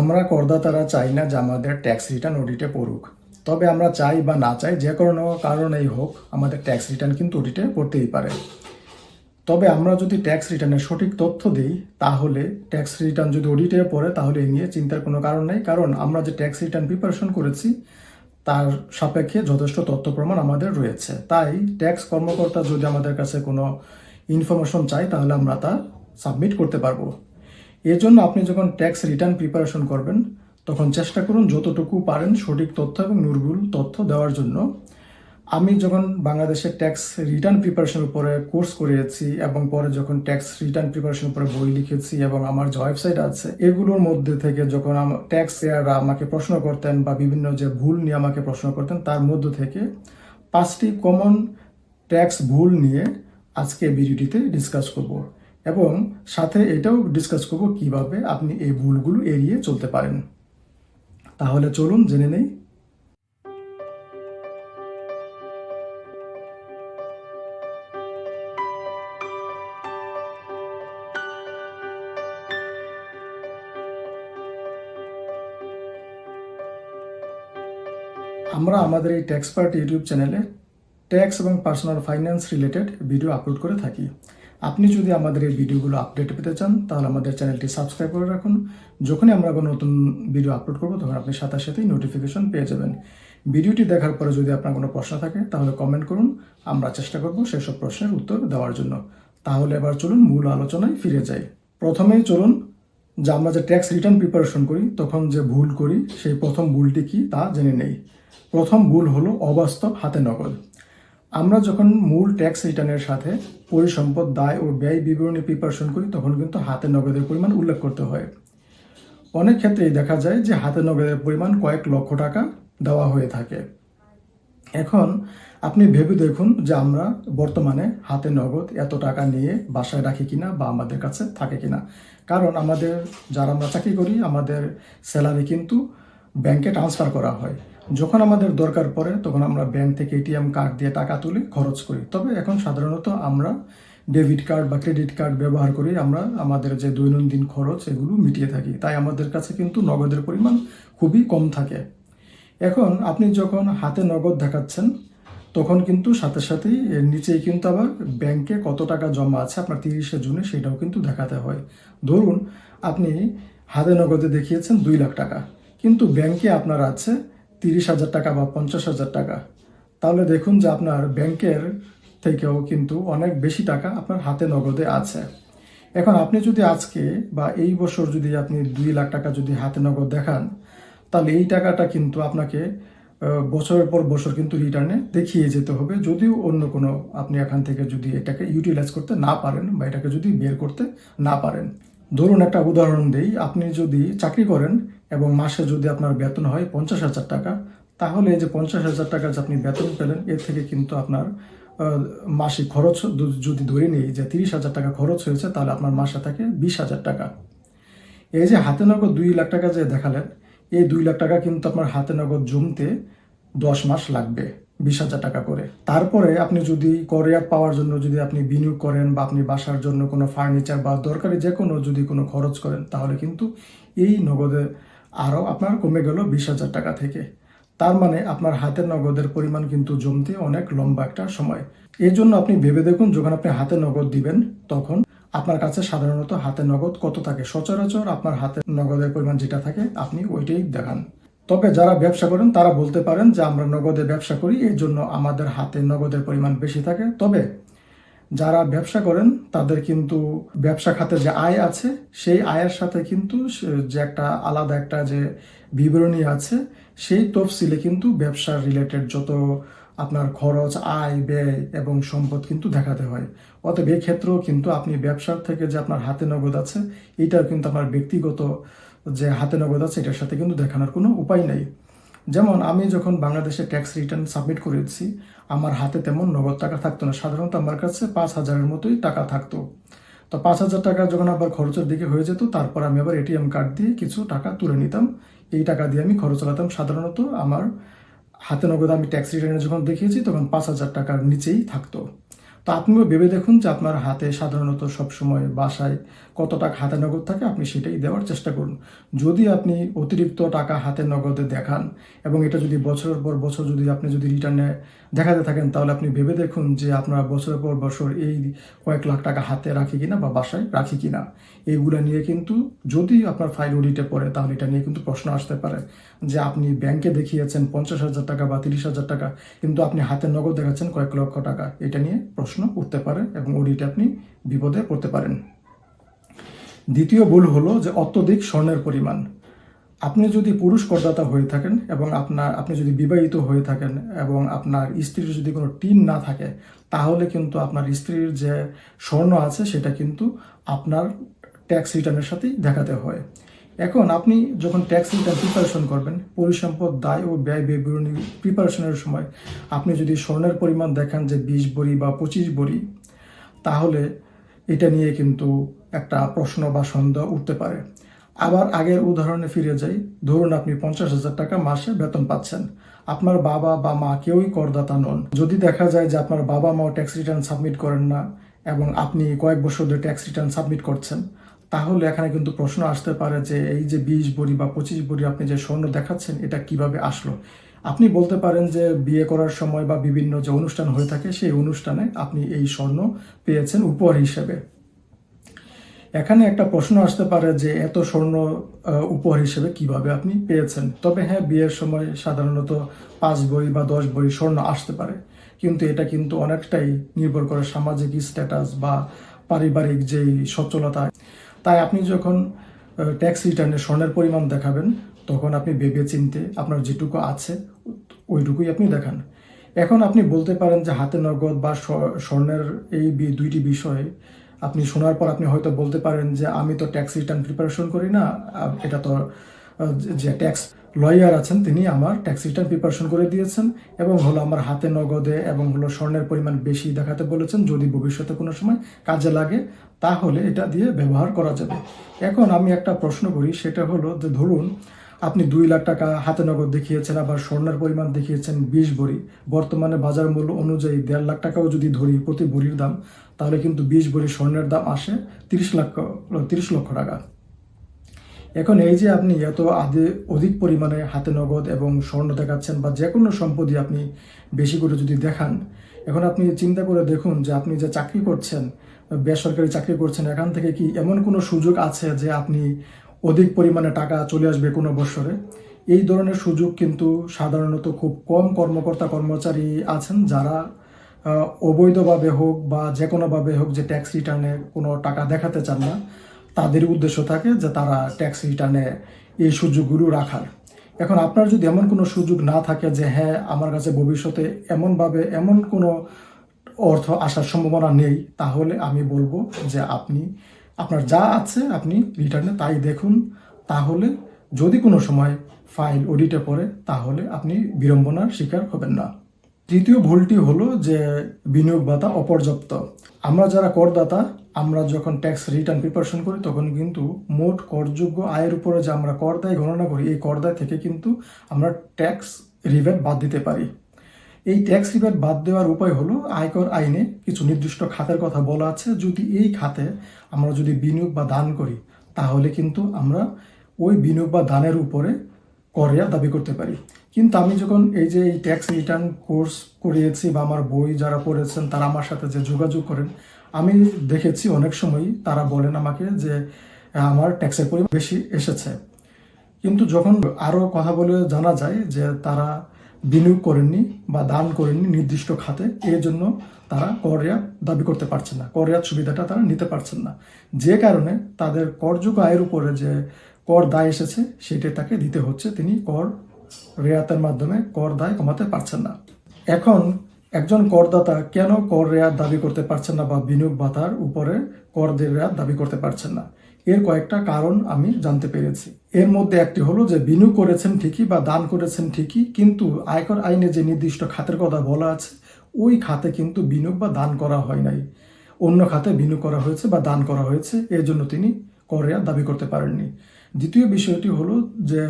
আমরা করদাতারা চাই না যে আমাদের ট্যাক্স রিটার্ন অডিটে পড়ুক। তবে আমরা চাই বা না চাই যে কোনো কারণেই হোক, আমাদের ট্যাক্স রিটার্ন কিন্তু অডিটে পড়তেই পারে। তবে আমরা যদি ট্যাক্স রিটার্নের সঠিক তথ্য দিই, তাহলে ট্যাক্স রিটার্ন যদি অডিটে পড়ে, তাহলে এ নিয়ে চিন্তার কোনো কারণ নেই। কারণ আমরা যে ট্যাক্স রিটার্ন প্রিপারেশন করেছি, তার সাপেক্ষে যথেষ্ট তথ্য প্রমাণ আমাদের রয়েছে। তাই ট্যাক্স কর্মকর্তা যদি আমাদের কাছে কোনো ইনফরমেশন চাই তাহলে আমরা তা সাবমিট করতে পারব। এর জন্য আপনি যখন ট্যাক্স রিটার্ন প্রিপারেশন করবেন, তখন চেষ্টা করুন যতটুকু পারেন সঠিক তথ্য এবং নির্ভুল তথ্য দেওয়ার জন্য। আমি যখন বাংলাদেশের ট্যাক্স রিটার্ন প্রিপারেশন উপরে কোর্স করিয়েছি এবং পরে যখন ট্যাক্স রিটার্ন প্রিপারেশন উপরে বই লিখেছি এবং আমার যে ওয়েবসাইট আছে, এগুলোর মধ্যে থেকে যখন ট্যাক্স এয়াররা আমাকে প্রশ্ন করতেন বা বিভিন্ন যে ভুল নিয়ে আমাকে প্রশ্ন করতেন, তার মধ্যে থেকে পাঁচটি কমন ট্যাক্স ভুল নিয়ে আজকে ভিডিওটিতে ডিসকাস করব। এবং সাথে এটাও ডিসকাস করব কীভাবে আপনি এই ভুলগুলো এড়িয়ে চলতে পারেন। তাহলে চলুন জেনে নেই। আমরা আমাদের এই ট্যাক্স পার্ট ইউটিউব চ্যানেলে ট্যাক্স এবং personal finance related video upload করে থাকি। আপনি যদি আমাদের এই ভিডিওগুলো আপডেট পেতে চান, তাহলে আমাদের চ্যানেলটি সাবস্ক্রাইব করে রাখুন। যখনই আমরা কোনো নতুন ভিডিও আপলোড করব, তখন আপনি সাথে সাথেই নোটিফিকেশন পেয়ে যাবেন। ভিডিওটি দেখার পরে যদি আপনার কোনো প্রশ্ন থাকে, তাহলে কমেন্ট করুন। আমরা চেষ্টা করব সেসব প্রশ্নের উত্তর দেওয়ার জন্য। তাহলে এবার চলুন মূল আলোচনায় ফিরে যাই। প্রথমেই চলুন, যে আমরা যে ট্যাক্স রিটার্ন প্রিপারেশন করি, তখন যে ভুল করি, সেই প্রথম ভুলটি কি তা জেনে নেই। প্রথম ভুল হলো অবাস্তব হাতে নগদ। আমরা যখন মূল ট্যাক্স রিটার্নের সাথে পরিসম্পদ, দায় ও ব্যয় বিবরণী প্রিপারেশন করি, তখন কিন্তু হাতে নগদের পরিমাণ উল্লেখ করতে হয়। অনেক ক্ষেত্রেই দেখা যায় যে হাতে নগদের পরিমাণ কয়েক লক্ষ টাকা দেওয়া হয়ে থাকে। এখন আপনি ভেবে দেখুন যে আমরা বর্তমানে হাতে নগদ এত টাকা নিয়ে বাসায় রাখি কিনা বা আমাদের কাছে থাকে কিনা। কারণ আমাদের, যারা আমরা চাকরি করি, আমাদের স্যালারি কিন্তু ব্যাংকে ট্রান্সফার করা হয়। যখন আমাদের দরকার পড়ে, তখন আমরা ব্যাংক থেকে এটিএম কার্ড দিয়ে টাকা তুলি, খরচ করি। তবে এখন সাধারণত আমরা ডেবিট কার্ড বা ক্রেডিট কার্ড ব্যবহার করি। আমরা আমাদের যে দৈনন্দিন খরচ, এগুলো মিটিয়ে থাকি। তাই আমাদের কাছে কিন্তু নগদের পরিমাণ খুবই কম থাকে। এখন আপনি যখন হাতে নগদ দেখাচ্ছেন, তখন কিন্তু সাথে সাথেই এর নিচেই কিন্তু আবার ব্যাংকে কত টাকা জমা আছে, আপনার তিরিশে জুনে সেটাও কিন্তু দেখাতে হয়। ধরুন, আপনি হাতে নগদে দেখিয়েছেন দুই লাখ টাকা। কিন্তু ব্যাংকে আপনার আছে তিরিশ হাজার টাকা বা পঞ্চাশ হাজার টাকা। তাহলে দেখুন যে আপনার ব্যাংকের থেকেও কিন্তু অনেক বেশি টাকা আপনার হাতে নগদে আছে। এখন আপনি যদি আজকে বা এই বছর যদি আপনি দুই লাখ টাকা যদি হাতে নগদ দেখান, তাহলে এই টাকাটা কিন্তু আপনাকে বছরের পর বছর কিন্তু রিটার্নে দেখিয়ে যেতে হবে। যদিও অন্য কোনো আপনি এখান থেকে যদি এটাকে ইউটিলাইজ করতে না পারেন বা এটাকে যদি বের করতে না পারেন। ধরুন একটা উদাহরণ দিই, আপনি যদি চাকরি করেন এবং মাসে যদি আপনার বেতন হয় পঞ্চাশ হাজার টাকা, তাহলে এই যে পঞ্চাশ হাজার টাকা যে আপনি বেতন পেলেন, এর থেকে কিন্তু আপনার মাসিক খরচ যদি ধরে নিই যে তিরিশ হাজার টাকা খরচ হয়েছে, তাহলে আপনার মাসে থাকে বিশ হাজার টাকা। এই যে হাতে নগদ দুই লাখ টাকা যে দেখালেন, এই দুই লাখ টাকা কিন্তু আপনার হাতে নগদ জমতে দশ মাস লাগবে বিশ হাজার টাকা করে। তারপরে আপনি যদি করিয়ার পাওয়ার জন্য যদি আপনি বিনিয়োগ করেন বা আপনি বাসার জন্য কোনো ফার্নিচার বা দরকারি যে কোনো যদি কোনো খরচ করেন, তাহলে কিন্তু এই নগদে আরও আপনার কমে গেল বিশ হাজার টাকা থেকে। তার মানে আপনার হাতের নগদের পরিমাণ কিন্তু জমতে অনেক লম্বা একটা সময়। এই জন্য আপনি ভেবে দেখুন, যখন আপনি হাতে নগদ দিবেন, তখন আপনার কাছে সাধারণত হাতে নগদ কত থাকে? সচরাচর আপনার হাতে নগদের পরিমাণ যেটা থাকে, আপনি ওইটাই দেখান। তবে যারা ব্যবসা করেন, তারা বলতে পারেন যে, আমরা নগদে ব্যবসা করি এই জন্য আমাদের হাতে নগদের পরিমাণ বেশি থাকে। তবে যারা ব্যবসা করেন, তাদের কিন্তু ব্যবসা খাতে যে আয় আছে, সেই আয়ের সাথে কিন্তু যে একটা আলাদা একটা যে বিবরণী আছে, সেই তফসিলে কিন্তু ব্যবসার রিলেটেড যত আপনার খরচ, আয়, ব্যয় এবং সম্পদ কিন্তু দেখাতে হয়। অতএব ক্ষেত্রেও কিন্তু আপনি ব্যবসার থেকে যে আপনার হাতে নগদ আছে, এটাও কিন্তু আপনার ব্যক্তিগত যে হাতে নগদ আছে, এটার সাথে কিন্তু দেখানোর কোনো উপায় নেই। যেমন আমি যখন বাংলাদেশে ট্যাক্স রিটার্ন সাবমিট করেছি, আমার হাতে তেমন নগদ টাকা থাকতো না। সাধারণত আমার কাছে পাঁচ হাজারের মতোই টাকা থাকতো। তো পাঁচ হাজার টাকা যখন আবার খরচের দিকে হয়ে যেত, তারপর আমি আবার এটিএম কার্ড দিয়ে কিছু টাকা তুলে নিতাম। এই টাকা দিয়ে আমি খরচ চালাতাম। সাধারণত আমার হাতে নগদ আমি ট্যাক্স রিটার্নে যখন দেখিয়েছি, তখন পাঁচ হাজার টাকার নিচেই থাকতো। তো আপনিও ভেবে দেখুন যে আপনার হাতে সাধারণত সবসময় বাসায় কত টাকা হাতে নগদ থাকে, আপনি সেটাই দেওয়ার চেষ্টা করুন। যদি আপনি অতিরিক্ত টাকা হাতে নগদে দেখান এবং এটা যদি বছরের পর বছর যদি আপনি যদি রিটার্নে দেখাতে থাকেন, তাহলে আপনি ভেবে দেখুন যে আপনার বছরের পর বছর এই কয়েক লাখ টাকা হাতে রাখি কিনা বা বাসায় রাখি কিনা এইগুলো নিয়ে কিন্তু যদি আপনার ফাইল অডিটে পড়ে, তাহলে এটা নিয়ে কিন্তু প্রশ্ন আসতে পারে যে আপনি ব্যাংকে দেখিয়েছেন পঞ্চাশ হাজার টাকা বা তিরিশ হাজার টাকা, কিন্তু আপনি হাতে নগদ দেখাচ্ছেন কয়েক লক্ষ টাকা। এটা নিয়ে প্রশ্ন উঠতে পারে এবং অডিটে আপনি বিপদে পড়তে পারেন। দ্বিতীয় ভুল হলো যে অত্যধিক স্বর্ণের পরিমাণ। আপনি যদি পুরুষ করদাতা হয়ে থাকেন এবং আপনার, আপনি যদি বিবাহিত হয়ে থাকেন এবং আপনার স্ত্রীর যদি কোনো টিন না থাকে, তাহলে কিন্তু আপনার স্ত্রীর যে স্বর্ণ আছে সেটা কিন্তু আপনার ট্যাক্স রিটার্নের সাথেই দেখাতে হয়। এখন আপনি যখন ট্যাক্স রিটার্ন প্রিপারেশন করবেন পরিসম্পদ দায় ও ব্যয় বিবরণী প্রিপারেশনের সময় আপনি যদি স্বর্ণের পরিমাণ দেখান যে বিশ বড়ি বা পঁচিশ বড়ি, তাহলে এটা নিয়ে কিন্তু একটা প্রশ্ন বা সন্দেহ উঠতে পারে। আবার আগের উদাহরণে ফিরে যাই। ধরুন আপনি পঞ্চাশ হাজার টাকা মাসে বেতন পাচ্ছেন। আপনার বাবা বা মা কেউই করদাতা নন। যদি দেখা যায় যে আপনার বাবা মাও ট্যাক্স রিটার্ন সাবমিট করেন না এবং আপনি কয়েক বছর ধরে ট্যাক্স রিটার্ন সাবমিট করছেন, তাহলে এখানে কিন্তু প্রশ্ন আসতে পারে যে এই যে বিশ বড়ি বা পঁচিশ বড়ি আপনি যে স্বর্ণ দেখাচ্ছেন, এটা কীভাবে আসলো? আপনি বলতে পারেন যে বিয়ে করার সময় বা বিভিন্ন যে অনুষ্ঠান হয়ে থাকে, সেই অনুষ্ঠানে আপনি এই স্বর্ণ পেয়েছেন উপহার হিসেবে। এখানে একটা প্রশ্ন আসতে পারে যে এত স্বর্ণ উপহার হিসেবে কীভাবে আপনি পেয়েছেন? তবে হ্যাঁ বিয়ের সময় সাধারণত পাঁচ বই বা দশ বই স্বর্ণ আসতে পারে। কিন্তু এটা কিন্তু অনেকটাই নির্ভর করে সামাজিক স্ট্যাটাস বা পারিবারিক যেই সচ্ছলতা। তাই আপনি যখন ট্যাক্স রিটার্নে স্বর্ণের পরিমাণ দেখাবেন, তখন আপনি ভেবে চিনতে আপনার যেটুকু আছে, ওইটুকুই আপনি দেখান। এখন আপনি বলতে পারেন যে হাতে নগদ বা স্বর্ণের এই দুইটি বিষয়ে আপনি শোনার পর আপনি হয়তো বলতে পারেন যে, আমি তো ট্যাক্স রিটার্ন প্রিপারেশন করি না এটা তো যে ট্যাক্স লয়ার আছেন তিনি আমার ট্যাক্স রিটার্ন প্রিপারেশন করে দিয়েছেন এবং হলো আমার হাতে নগদে এবং হলো স্বর্ণের পরিমাণ বেশি দেখাতে বলেছেন, যদি ভবিষ্যতে কোনো সময় কাজে লাগে, তাহলে এটা দিয়ে ব্যবহার করা যাবে। এখন আমি একটা প্রশ্ন করি, সেটা হলো যে, ধরুন আপনি দুই লাখ টাকা হাতে নগদ দেখিয়েছেন, আবার স্বর্ণের পরিমাণ দেখিয়েছেন বিশ ভরি বর্তমানে বাজার মূল্য অনুযায়ী দেড় লাখ টাকাও যদি ধরি প্রতি ভরির দাম, তাহলে কিন্তু বিশ ভরি স্বর্ণের দাম আসে তিরিশ লক্ষ তিরিশ লক্ষ টাকা। এখন এই যে আপনি এত আদে, অধিক পরিমাণে হাতে নগদ এবং স্বর্ণ দেখাচ্ছেন বা যে কোনো সম্পত্তি আপনি বেশি করে যদি দেখান, এখন আপনি চিন্তা করে দেখুন যে আপনি যে চাকরি করছেন, বেসরকারি চাকরি করছেন, এখান থেকে কি এমন কোনো সুযোগ আছে যে আপনি অধিক পরিমাণে টাকা চলে আসবে কোনো বছরে এই ধরনের সুযোগ কিন্তু সাধারণত খুব কম কর্মকর্তা কর্মচারী আছেন যারা অবৈধভাবে হোক বা যে কোনোভাবে হোক যে ট্যাক্স রিটার্নে কোনো টাকা দেখাতে চান না, তাদের উদ্দেশ্য থাকে যে তারা ট্যাক্স রিটার্নে এই সুযোগগুলো রাখার। এখন আপনার যদি এমন কোনো সুযোগ না থাকে যে হ্যাঁ আমার কাছে ভবিষ্যতে এমনভাবে এমন কোনো অর্থ আসার সম্ভাবনা নেই, তাহলে আমি বলব যে আপনি আপনার যা আছে আপনি রিটার্নে তাই দেখুন। তাহলে যদি কোনো সময় ফাইল অডিটে পড়ে, তাহলে আপনি বিড়ম্বনার শিকার হবেন না। তৃতীয় ভুলটি হলো যে বিনিয়োগ ভাতা অপর্যাপ্ত। আমরা যারা করদাতা, আমরা যখন ট্যাক্স রিটার্ন প্রিপারেশন করি, তখন কিন্তু মোট করযোগ্য আয়ের উপরে যে আমরা কর দায় গণনা করি, এই কর দায় থেকে কিন্তু আমরা ট্যাক্স রিবেট বাদ দিতে পারি। এই ট্যাক্স রিবেট বাদ দেওয়ার উপায় হলো আয়কর আইনে কিছু নির্দিষ্ট খাতের কথা বলা আছে। যদি এই খাতে আমরা যদি বিনিয়োগ বা দান করি, তাহলে কিন্তু আমরা ওই বিনিয়োগ বা দানের উপরে করিয়া দাবি করতে পারি। কিন্তু আমি যখন এই যে এই ট্যাক্স রিটার্ন কোর্স করিয়েছি বা আমার বই যারা পড়েছেন, তারা আমার সাথে যে যোগাযোগ করেন, আমি দেখেছি অনেক সময়ই তারা বলেন আমাকে যে, আমার ট্যাক্সের পরিমাণ বেশি এসেছে। কিন্তু যখন আরও কথা বলে জানা যায় যে তারা বিনিয়োগ করেননি বা দান করেননি নির্দিষ্ট খাতে, এই জন্য তারা কর রেয়াত দাবি করতে পারছে না। কর রেয়াত সুবিধাটা তারা নিতে পারছেন না। যে কারণে তাদের করযোগ্য আয়ের উপরে যে কর দায় এসেছে, সেটা তাকে দিতে হচ্ছে। তিনি কর রেয়াতের মাধ্যমে কর দায় কমাতে পারছেন না। এখন একজন করদাতা কেন কর রেয়াত দাবি করতে পারছেন না বা বিনিয়োগ ভাতার উপরে কর রেয়াত দাবি করতে পারছেন না? এর কয়েকটা কারণ আমি জানতে পেরেছি। এর মধ্যে একটি হলো যে বিনিয়োগ করেছেন ঠিকই বা দান করেছেন ঠিকই, কিন্তু আয়কর আইনে যে নির্দিষ্ট খাতের কথা বলা আছে, ওই খাতে কিন্তু বিনিয়োগ বা দান করা হয় নাই। অন্য খাতে বিনিয়োগ করা হয়েছে বা দান করা হয়েছে এর জন্য তিনি করে দাবি করতে পারেননি। দ্বিতীয় বিষয়টি হলো যে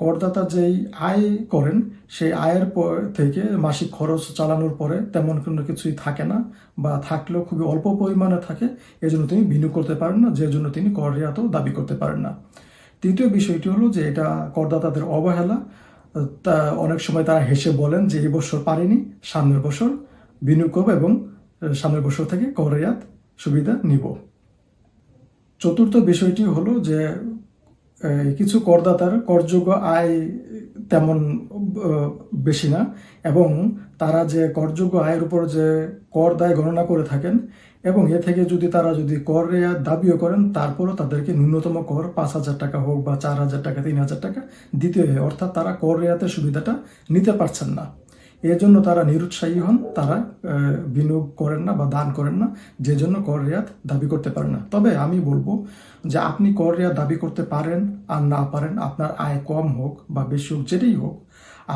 করদাতা যেই আয় করেন, সেই আয়ের পর থেকে মাসিক খরচ চালানোর পরে তেমন কোনো কিছুই থাকে না বা থাকলেও খুবই অল্প পরিমাণে থাকে, এজন্য তিনি বিনিয়োগ করতে পারেন না, যে জন্য তিনি কর রেয়াতও দাবি করতে পারেন না। তৃতীয় বিষয়টি হলো যে এটা করদাতাদের অবহেলা, তা অনেক সময় তারা হেসে বলেন যে এই বছর পারিনি, সামনের বছর বিনিয়োগ করব এবং সামনের বছর থেকে কর রেয়াত সুবিধা নিব। চতুর্থ বিষয়টি হলো যে কিছু করদাতার করযোগ্য আয় তেমন বেশি না। এবং তারা যে করযোগ্য আয়ের উপর যে কর দায় গণনা করে থাকেন এবং এ থেকে যদি তারা যদি কর দাবিও করেন, তারপরও তাদেরকে ন্যূনতম কর পাঁচ হাজার টাকা হোক বা চার হাজার টাকা, তিন হাজার টাকা দিতে হয়। অর্থাৎ তারা কর রেয়াতে সুবিধাটা নিতে পারছেন না। এর জন্য তারা নিরুৎসাহী হন, তারা বিনিয়োগ করেন না বা দান করেন না, যে জন্য কর রেয়াত দাবি করতে পারে না। তবে আমি বলব যে আপনি কর রেয়াত দাবি করতে পারেন আর না পারেন, আপনার আয় কম হোক বা বেশি হোক, যেটাই হোক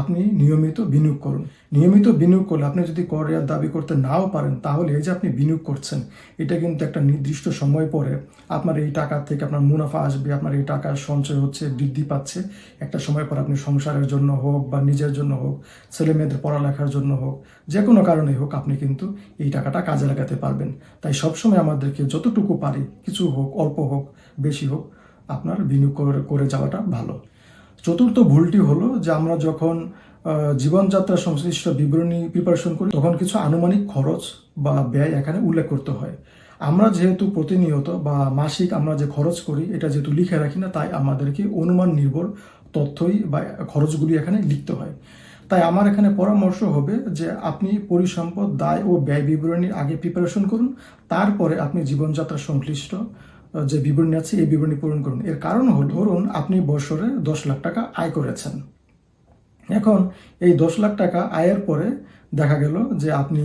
আপনি নিয়মিত বিনিয়োগ করুন। নিয়মিত বিনিয়োগ করলে আপনি যদি কর রেয়াত দাবি করতে নাও পারেন, তাহলে এই যে আপনি বিনিয়োগ করছেন, এটা কিন্তু একটা নির্দিষ্ট সময় পরে আপনার এই টাকা থেকে আপনার মুনাফা আসবে, আপনার এই টাকা সঞ্চয় হচ্ছে, বৃদ্ধি পাচ্ছে। একটা সময় পর আপনি সংসারের জন্য হোক বা নিজের জন্য হোক ছেলে মেয়েদের পড়ালেখার জন্য হোক, যে কোনো কারণে হোক আপনি কিন্তু এই টাকাটা কাজে লাগাতে পারবেন। তাই সবসময় আমাদেরকে যতটুকু পারি, কিছু হোক, অল্প হোক, বেশি হোক, আপনার বিনিয়োগ করে যাওয়াটা ভালো। চতুর্থ ভুলটি হলো যে আমরা যখন জীবনযাত্রা সংশ্লিষ্ট বিবরণী প্রিপারেশন করি, তখন কিছু আনুমানিক খরচ বা ব্যয় এখানে উল্লেখ করতে হয়। আমরা যেহেতু প্রতিনিয়ত বা মাসিক আমরা যে খরচ করি, এটা যেহেতু লিখে রাখি না, তাই আমাদেরকে অনুমান নির্ভর তথ্যই বা খরচগুলি এখানে লিখতে হয়। তাই আমার এখানে পরামর্শ হবে যে আপনি পরিসম্পদ, দায় ও ব্যয় বিবরণীর আগে প্রিপারেশন করুন, তারপরে আপনি জীবনযাত্রা সংশ্লিষ্ট যে বিবরণী আছে, এই বিবরণী পূরণ করুন। এর কারণ হল, ধরুন আপনি বছরে দশ লাখ টাকা আয় করেছেন। এখন এই দশ লাখ টাকা আয়ের পরে দেখা গেল যে আপনি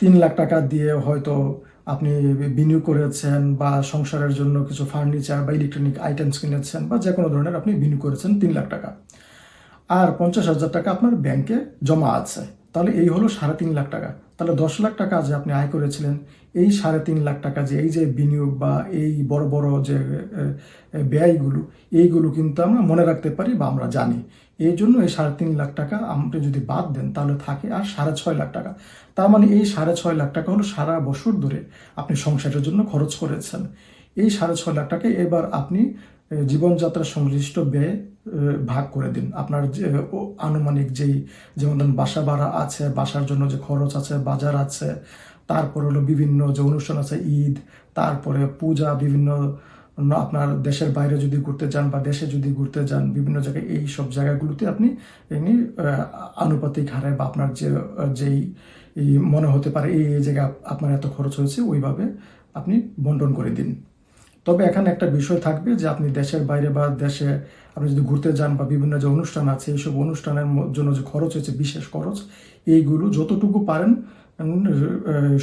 তিন লাখ টাকা দিয়ে হয়তো আপনি বিনিয়োগ করেছেন বা সংসারের জন্য কিছু ফার্নিচার বা ইলেকট্রনিক আইটেমস কিনেছেন বা যে কোনো ধরনের আপনি বিনিয়োগ করেছেন তিন লাখ টাকা। আর পঞ্চাশ হাজার টাকা আপনার ব্যাংকে জমা আছে। তাহলে এই হলো সাড়ে তিন লাখ টাকা। তাহলে দশ লাখ টাকা যে আপনি আয় করেছিলেন, এই সাড়ে তিন লাখ টাকা যে এই যে বিনিয়োগ বা এই বড় বড় যে ব্যয়গুলো, এইগুলো কিন্তু আমরা মনে রাখতে পারি বা আমরা জানি। এই জন্য এই সাড়ে তিন লাখ টাকা আপনি যদি বাদ দেন, তাহলে থাকে আর সাড়ে ছয় লাখ টাকা। তার মানে এই সাড়ে ছয় লাখ টাকা হলো সারা বছর ধরে আপনি সংসারের জন্য খরচ করেছেন। এই সাড়ে ছয় লাখ টাকা এবার আপনি জীবনযাত্রা সংশ্লিষ্ট ব্যয় ভাগ করে দিন। আপনার যে আনুমানিক যেই যেমন ধরুন বাসা ভাড়া আছে, বাসার জন্য যে খরচ আছে, বাজার আছে, তারপর হলো বিভিন্ন যে অনুষ্ঠান আছে, ঈদ, তারপরে পূজা, বিভিন্ন আপনার দেশের বাইরে যদি ঘুরতে যান বা দেশে যদি ঘুরতে যান, বিভিন্ন জায়গায় এই সব জায়গাগুলোতে আপনি এমনি আনুপাতিক হারে বা আপনার যে, যেই মনে হতে পারে এই এই জায়গায় আপনার এত খরচ হয়েছে, ওইভাবে আপনি বন্টন করে দিন। তবে এখানে একটা বিষয় থাকবে যে আপনি দেশের বাইরে বা দেশে আপনি যদি ঘুরতে যান বা বিভিন্ন যে অনুষ্ঠান আছে, এইসব অনুষ্ঠানের জন্য যে খরচ হয়েছে, বিশেষ খরচ, এইগুলো যতটুকু পারেন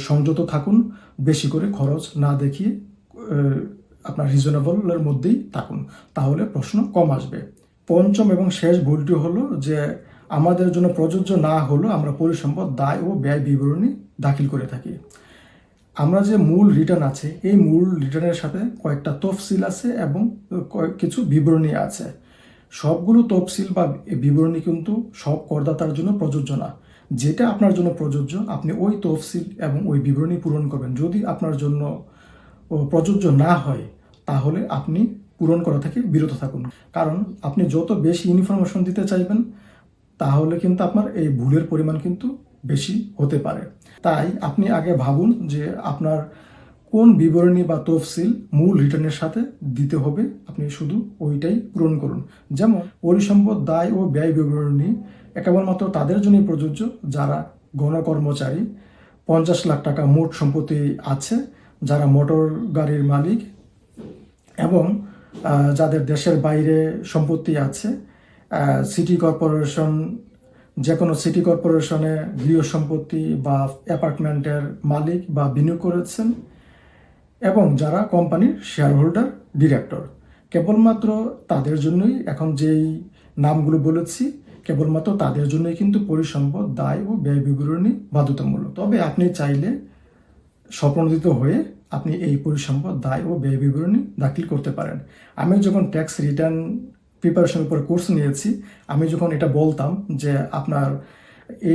সংযত থাকুন, বেশি করে খরচ না দেখিয়ে আপনার রিজনেবলের মধ্যেই থাকুন। তাহলে প্রশ্ন কম আসবে। পঞ্চম এবং শেষ ভুলটি হলো যে আমাদের জন্য প্রযোজ্য না হলেও আমরা পরিসম্পদ, দায় ও ব্যয় বিবরণী দাখিল করে থাকি। আমরা যে মূল রিটার্ন আছে, এই মূল রিটার্নের সাথে কয়েকটা তফসিল আছে এবং কয়েক কিছু বিবরণী আছে। সবগুলো তফসিল বা বিবরণী কিন্তু সব করদাতার জন্য প্রযোজ্য না। যেটা আপনার জন্য প্রযোজ্য, আপনি ওই তফসিল এবং ওই বিবরণী পূরণ করবেন। যদি আপনার জন্য প্রযোজ্য না হয়, তাহলে আপনি পূরণ করা থেকে বিরত থাকুন। কারণ আপনি যত বেশি ইনফরমেশন দিতে চাইবেন তাহলে কিন্তু আপনার এই ভুলের পরিমাণ কিন্তু বেশি হতে পারে। তাই আপনি আগে ভাবুন যে আপনার কোন বিবরণী বা তফসিল মূল রিটার্নের সাথে দিতে হবে। আপনি শুধু ওইটাই পূরণ করুন। যেমন পরিসম্পদ, দায় ও ব্যয় বিবরণী কেবলমাত্র তাদের জন্যই প্রযোজ্য, যারা গণকর্মচারী। পঞ্চাশ লাখ টাকা মোট সম্পত্তি আছে, যারা মোটর গাড়ির মালিক এবং যাদের দেশের বাইরে সম্পত্তি আছে সিটি কর্পোরেশন যে কোনো সিটি কর্পোরেশনে গৃহ সম্পত্তি বা অ্যাপার্টমেন্টের মালিক বা বিনিয়োগ করেছেন এবং যারা কোম্পানির শেয়ার হোল্ডার ডিরেক্টর কেবলমাত্র তাদের জন্যই এখন যেই নামগুলো বলেছি, কেবলমাত্র তাদের জন্যই কিন্তু পরিসম্পদ দায় ও ব্যয় বিবরণী বাধ্যতামূলক। তবে আপনি চাইলে স্বপ্নদিত হয়ে আপনি এই পরিসম্পদ দায় ও ব্যয় বিবরণী দাখিল করতে পারেন। আমি যখন ট্যাক্স রিটার্ন প্রিপারেশনের উপর কোর্স নিয়েছি। আমি যখন এটা বলতাম যে আপনার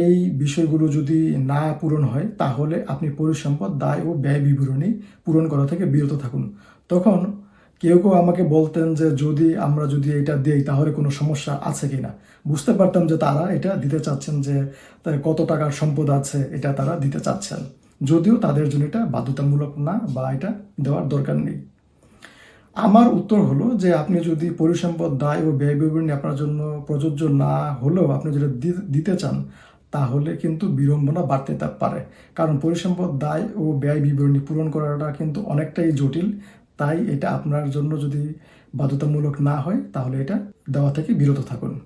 এই বিষয়গুলো যদি না পূরণ হয়, তাহলে আপনি পরিসম্পদ, দায় ও ব্যয় বিবরণী পূরণ করা থেকে বিরত থাকুন। তখন কেউ কেউ আমাকে বলতেন যে, যদি আমরা যদি এটা দেই, তাহলে কোনো সমস্যা আছে কি না বুঝতে পারতাম যে তারা এটা দিতে চাচ্ছেন যে কত টাকার সম্পদ আছে এটা তারা দিতে চাচ্ছেন। যদিও তাদের জন্য এটা বাধ্যতামূলক না বা এটা দেওয়ার দরকার নেই। আমার উত্তর হলো যে আপনি যদি পরিসম্পদ দায় ও ব্যয় বিবরণী আপনার জন্য প্রযোজ্য না হলেও আপনি যেটা দিতে চান, তাহলে কিন্তু বিড়ম্বনা বাড়তে পারে। কারণ পরিসম্পদ দায় ও ব্যয় বিবরণী পূরণ করাটা কিন্তু অনেকটাই জটিল, তাই এটা আপনার জন্য যদি বাধ্যতামূলক না হয়, তাহলে এটা দেওয়া থেকে বিরত থাকুন।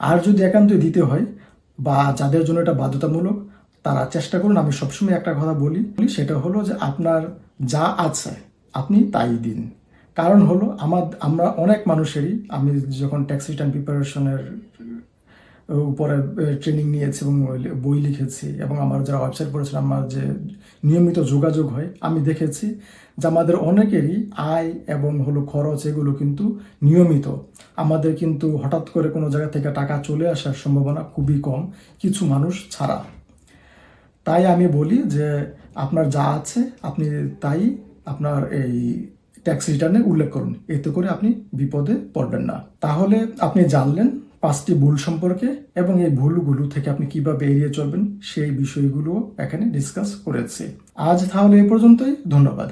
আর যদি একান্তই দিতে হয় বা যাদের জন্য এটা বাধ্যতামূলক, তারা চেষ্টা করুন, আমি সবসময় একটা কথা বলি, সেটা হলো যে আপনার যা আছে আপনি তাই দিন। কারণ হলো আমার, আমরা অনেক মানুষেরই, আমি যখন ট্যাক্স রিটার্ন প্রিপারেশনের উপরে ট্রেনিং নিয়েছি এবং বই লিখেছি এবং আমার যারা ওয়েবসাইট পড়েছেন আমার যে নিয়মিত যোগাযোগ হয়, আমি দেখেছি যে আমাদের অনেকেরই আয় এবং হলো খরচ এগুলো কিন্তু নিয়মিত। আমাদের কিন্তু হঠাৎ করে কোনো জায়গা থেকে টাকা চলে আসার সম্ভাবনা খুবই কম, কিছু মানুষ ছাড়া। তাই আমি বলি যে আপনার যা আছে, আপনি তাই আপনার এই ট্যাক্স রিটার্নে উল্লেখ করুন। এতে করে আপনি বিপদে পড়বেন না। তাহলে আপনি জানলেন পাঁচটি ভুল সম্পর্কে এবং এই ভুলগুলো থেকে আপনি কীভাবে এড়িয়ে চলবেন, সেই বিষয়গুলো এখানে ডিসকাস করেছি। আজ তাহলে এ পর্যন্তই। ধন্যবাদ।